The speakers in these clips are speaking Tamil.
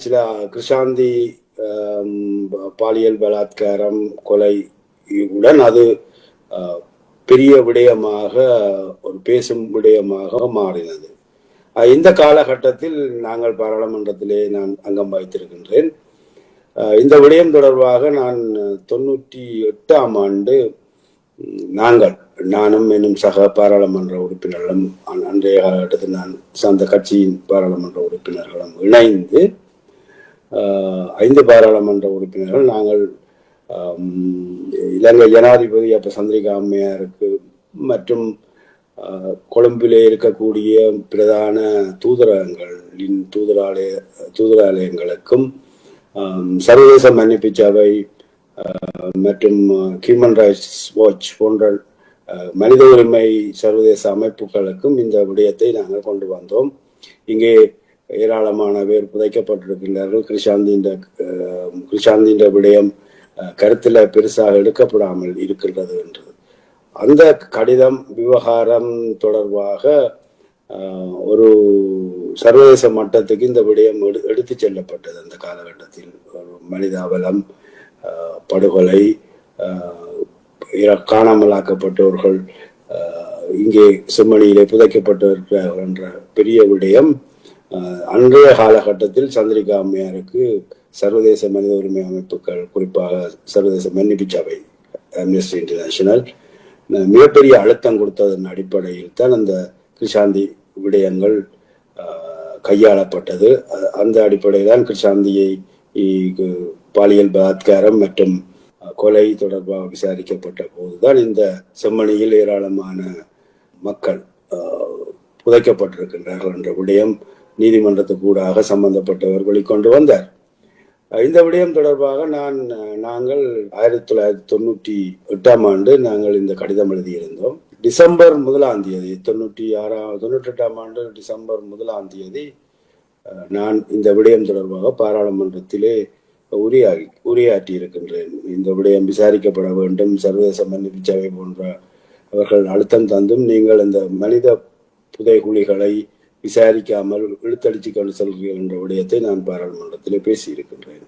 சில கிருஷாந்தி பாலியல் பலாத்காரம் கொலை உடன் அது பெரிய விடயமாக ஒரு பேசும் விடயமாக மாறினது. இந்த காலகட்டத்தில் நாங்கள் பாராளுமன்றத்திலே நான் அங்கம் வகித்திருக்கின்றேன் இந்த விடயம் தொடர்பாக நான் தொண்ணூற்றி எட்டாம் ஆண்டு நாங்கள் நானும் என்னும் சக பாராளுமன்ற உறுப்பினர்களும் அன்றைய காலகட்டத்தில் நான் சார்ந்த கட்சியின் பாராளுமன்ற உறுப்பினர்களும் இணைந்து ஐந்து பாராளுமன்ற உறுப்பினர்கள். நாங்கள் இலங்கை ஜனாதிபதி அப்ப சந்திரிகா அம்மையாருக்கு மற்றும் கொழும்பிலே இருக்கக்கூடிய பிரதான தூதரகங்களின் தூதராலய தூதராலயங்களுக்கும் சர்வதேச மன்னிப்பு சபை மற்றும் ஹியூமன் ரைட்ஸ் வாட்ச் போன்ற மனித உரிமை சர்வதேச அமைப்புகளுக்கும் இந்த விடயத்தை நாங்கள் கொண்டு வந்தோம். இங்கே ஏராளமான பேர் புதைக்கப்பட்டிருக்கின்றார்கள். கிருஷாந்தின் கிருஷாந்தின் விடயம் கருத்தில் பெருசாக எடுக்கப்படாமல் இருக்கின்றது என்றது. அந்த கடிதம் விவகாரம் தொடர்பாக ஒரு சர்வதேச மட்டத்துக்கு இந்த விடயம் எடு எடுத்து செல்லப்பட்டது. அந்த காலகட்டத்தில் மனிதாபலம் படுகொலை காணாமலாக்கப்பட்டவர்கள் இங்கே செம்மணியிலே புதைக்கப்பட்டிருக்கிறார்கள் என்ற பெரிய விடயம் அன்றைய காலகட்டத்தில் சந்திரிகா அம்மையாருக்கு சர்வதேச மனித உரிமை அமைப்புகள் குறிப்பாக சர்வதேச மன்னிப்பு சபை அம்னஸ்டி இன்டர்நேஷனல் மிகப்பெரிய அழுத்தம் கொடுத்ததன் அடிப்படையில் தான் அந்த கிருஷாந்தி விடயங்கள் கையாளப்பட்டது. அந்த அடிப்படையில் தான் கிருஷாந்தியை பாலியல் பலாத்காரம் மற்றும் கொலை தொடர்பாக விசாரிக்கப்பட்ட போதுதான் இந்த செம்மணியில் ஏராளமான மக்கள் புதைக்கப்பட்டிருக்கின்றார்கள் என்ற விடயம் நீதிமன்றத்துக்கு ஊடாக சம்பந்தப்பட்டவர் வெளிக்கொண்டு வந்தார். இந்த விடயம் தொடர்பாக நான் நாங்கள் ஆயிரத்தி தொள்ளாயிரத்தி தொண்ணூற்றி எட்டாம் ஆண்டு நாங்கள் இந்த கடிதம் எழுதியிருந்தோம். டிசம்பர் முதலாம் தேதி தொண்ணூற்றி ஆறாம் தொண்ணூற்றி எட்டாம் ஆண்டு டிசம்பர் முதலாம் தேதி நான் இந்த விடயம் தொடர்பாக பாராளுமன்றத்திலே உரையாகி உரையாற்றி இருக்கின்றேன் இந்த விடயம் விசாரிக்கப்பட வேண்டும் சர்வதேச மன்னிப்பு சபை போன்ற அவர்கள் அழுத்தம் தந்தும் நீங்கள் இந்த மனித புதைகுழிகளை விசாரிக்காமல் இழுத்தடிச்சு கொண்டு செல்கிறீர்கள் என்ற விடயத்தை நான் பாராளுமன்றத்திலே பேசியிருக்கின்றேன்.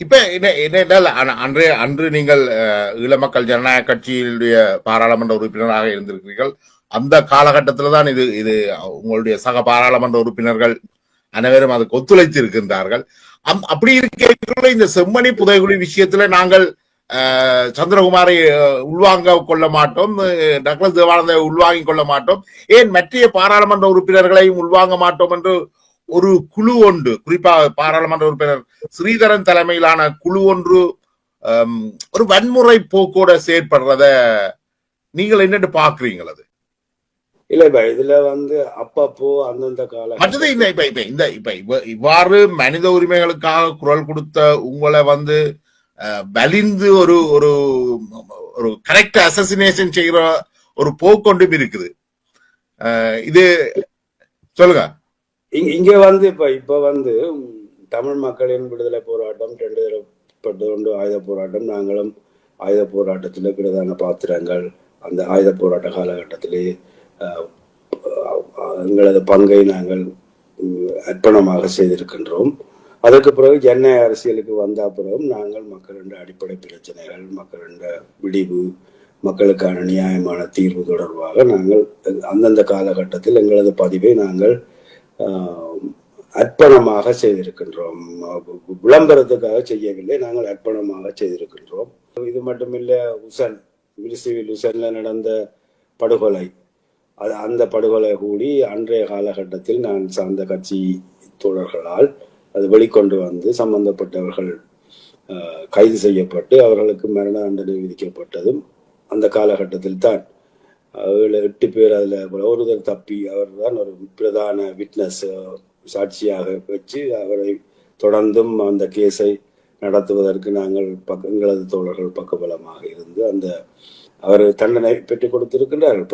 இப்ப என்ன என்னென்றால் அன- அன்றே அன்று நீங்கள் அஹ், ஈழ மக்கள் ஜனநாயக கட்சியினுடைய பாராளுமன்ற உறுப்பினராக இருந்திருக்கிறீர்கள். அந்த காலகட்டத்தில் தான் இது இது உங்களுடைய சக பாராளுமன்ற உறுப்பினர்கள் அனைவரும் அதுக்கு ஒத்துழைத்து இருக்கின்றார்கள் அம்- அப்படி இருக்க இந்த செம்மணி புதைகுழி விஷயத்துல நாங்கள் சந்திரகுமாரை உள்வாங்க கொள்ள மாட்டோம். டக்ளஸ் தேவானந்தை உள்வாங்கிக் கொள்ள மாட்டோம். ஏன் மற்ற பாராளுமன்ற உறுப்பினர்களையும் உள்வாங்க மாட்டோம் என்று ஒரு குழு ஒன்று குறிப்பாக பாராளுமன்ற உறுப்பினர் ஸ்ரீதரன் தலைமையிலான குழு ஒன்று ஒரு வன்முறை போக்கோட செயற்படுறத நீங்கள் என்னன்னு பாக்குறீங்கள் அது? இல்ல இப்ப இதுல வந்து அப்பப்போ அந்தந்த கால மற்றது இந்த இப்ப இப்ப இந்த இப்ப இவ்வ- இவ்வாறு மனித உரிமைகளுக்காக குரல் கொடுத்த உங்களை வந்து வலிந்து ஒரு ஒரு ஒரு கரெக்ட் அசசினேஷன் செய்கிற ஒரு போக்கொண்டும் இருக்குது. இது சொல்லுங்க. இங்க வந்து இப்ப இப்ப வந்து தமிழ் மக்களின் விடுதலை போராட்டம் ரெண்டு தரப்பட்டு கொண்டு ஆயுத போராட்டம் நாங்களும் ஆயுத போராட்டத்தில் பிரதான பாத்திரங்கள். அந்த ஆயுத போராட்ட காலகட்டத்திலே எங்களது பங்கை நாங்கள் அர்ப்பணமாக செய்திருக்கின்றோம். அதற்கு பிறகு சென்னை அரசியலுக்கு வந்த பிறகும் நாங்கள் மக்களின் அடிப்படை பிரச்சனைகள் மக்களின் விடிவு மக்களுக்கான நியாயமான தீர்வு தொடர்பாக நாங்கள் அந்தந்த காலகட்டத்தில் எங்களது பதிவை நாங்கள் ஆஹ், அர்ப்பணமாக செய்திருக்கின்றோம். விளம்பரத்துக்காக செய்யவில்லை நாங்கள் அர்ப்பணமாக செய்திருக்கின்றோம். இது மட்டுமில்லை உசன் மிரிசிவில் உசன்ல நடந்த படுகொலை. அது அந்த படுகொலை கூடி அன்றைய காலகட்டத்தில் நான் சார்ந்த கட்சி தோழர்களால் அது வெளிக்கொண்டு வந்து சம்பந்தப்பட்டவர்கள் ஆஹ், கைது செய்யப்பட்டு அவர்களுக்கு மரண தண்டனை விதிக்கப்பட்டதும் அந்த காலகட்டத்தில் தான் ஏழு எட்டு பேர் அதுல ஒருவர் தப்பி அவர் தான் ஒரு பிரதான விட்னஸ் சாட்சியாக வச்சு அவரை தொடர்ந்தும் அந்த கேஸை நடத்துவதற்கு நாங்கள் பக்க எங்களது தோழர்கள் பக்கபலமாக இருந்து அந்த அவர் தண்டனை பெற்றுக் கொடுத்திருக்கின்றார்கள்.